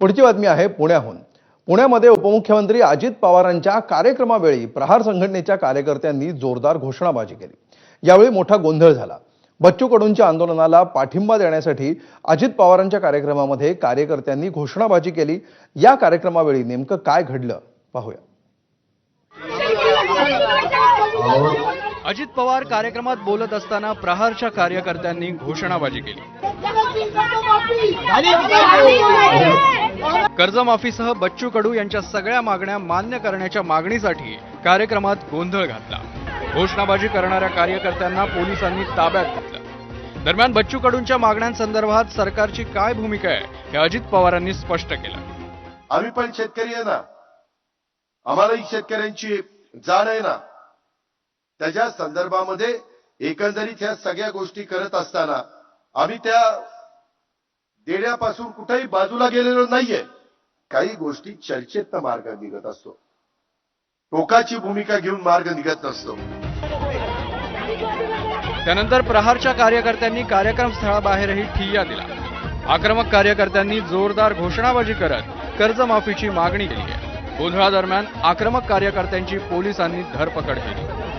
पुढची बातमी आहे पुण्याहून. पुण्यामध्ये उपमुख्यमंत्री अजित पवारांच्या कार्यक्रमावेळी प्रहार संघटनेच्या कार्यकर्त्यांनी जोरदार घोषणाबाजी केली. यावेळी मोठा गोंधळ झाला. बच्चू कडूंच्या आंदोलनाला पाठिंबा देण्यासाठी अजित पवारांच्या कार्यक्रमामध्ये कार्यकर्त्यांनी घोषणाबाजी केली. या कार्यक्रमावेळी नेमकं काय घडलं पाहूया. अजित पवार कार्यक्रमात बोलत असताना प्रहारच्या कार्यकर्त्यांनी घोषणाबाजी केली. कर्जमाफीसह बच्चू कडू यांच्या सगळ्या मागण्या मान्य करण्याच्या मागणीसाठी कार्यक्रमात गोंधळ घातला. घोषणाबाजी करणाऱ्या कार्यकर्त्यांना पोलिसांनी ताब्यात घेतलं. दरम्यान बच्चू कडूंच्या मागण्यांसंदर्भात सरकारची काय भूमिका आहे हे अजित पवारांनी स्पष्ट केलं. आम्ही पण शेतकरी आहे ना. आम्हालाही शेतकऱ्यांची जाण आहे ना. त्याच्या संदर्भामध्ये एकंदरीत ह्या सगळ्या गोष्टी करत असताना आम्ही त्या देण्यापासून कुठेही बाजूला गेलेलो नाहीये. काही गोष्टी चर्चेतनं मार्ग निघत असतो. टोकाची भूमिका घेऊन मार्ग निघत नसतो. त्यानंतर प्रहारच्या कार्यकर्त्यांनी कार्यक्रम स्थळाबाहेरही ठिय्या दिला. आक्रमक कार्यकर्त्यांनी जोरदार घोषणाबाजी करत कर्जमाफीची मागणी केली आहे. गोंधळादरम्यान आक्रमक कार्यकर्त्यांची पोलिसांनी धरपकड केली.